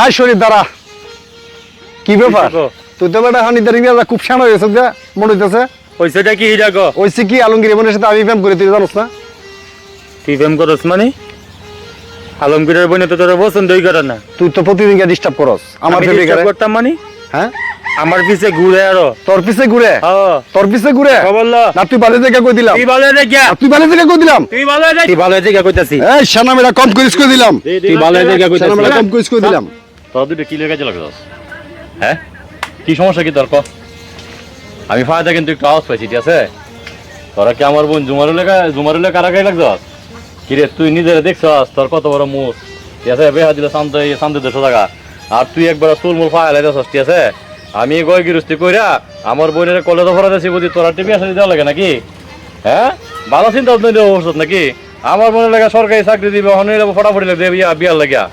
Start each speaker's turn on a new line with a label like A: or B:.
A: আয় শরীর দাঁড়া। কি ব্যাপার?
B: গো?
A: তুই তো বেটা দাঁড়িয়ে গেলা খুব শান হয়েছে যা মনে হইতেছে।
B: পয়সাটা কি হিরা গো?
A: ওইসে কি আলমগীর বোনের সাথে আমি প্রেম করি তুই জানোস না?
B: তুই প্রেম করস মানে? আলমগীরের বোনে তো তোর পছন্দই করে না।
A: তুই তো প্রতিদিন গিয়ে ডিস্টার্ব করস আমার
B: আমি করতাম মানে?
A: হ্যাঁ?
B: আমার পিছে ঘুরে আরও।
A: তোর পিছে ঘুরে? তোর পিছে ঘুরে? না তুই বাড়ি থেকে কই দিলাম?
B: তুই রে
A: বাড়ি থেকে কই দিলাম?
B: তুই রে ভালো রে কইতাছি।
A: এই শানা মেরা কম করিস কই দিলাম?
B: তুই ভালো রে গিয়া
A: শানা মেরা কম করিস কই দিলাম?
C: তোরা দুটো কি লেগে লাগছস হ্যাঁ? কি সমস্যা কি তোর? ক। আমি ফায়দা কিন্তু একটু আওয়াজ পাইছি ঠিক আছে? তোরা কি আমার বোন জুমারু লেখা জুমারু লেখা কারাগাই লাগছস কিরে তুই নিজের দেখছস? তোর কত বড় মুখ? ঠিক আছে? বেহা দিলে শান্ত শান্ত দেড়শো টাকা আর তুই একবার চুল মুল ফায়াল দিছস ঠিক আছে? আমি গয় গিরস্তি কইরা আমার বোনের কলেজ ভরা দিয়েছি বুঝি, তোরা টিভি আসলে দেওয়া লাগে নাকি? হ্যাঁ? ভালো চিন্তা নাকি? আমার বোনের লাগে সরকারি চাকরি দিবে অনেক ফটাফটি লাগবে বিয়া বিয়ার লাগিয়া।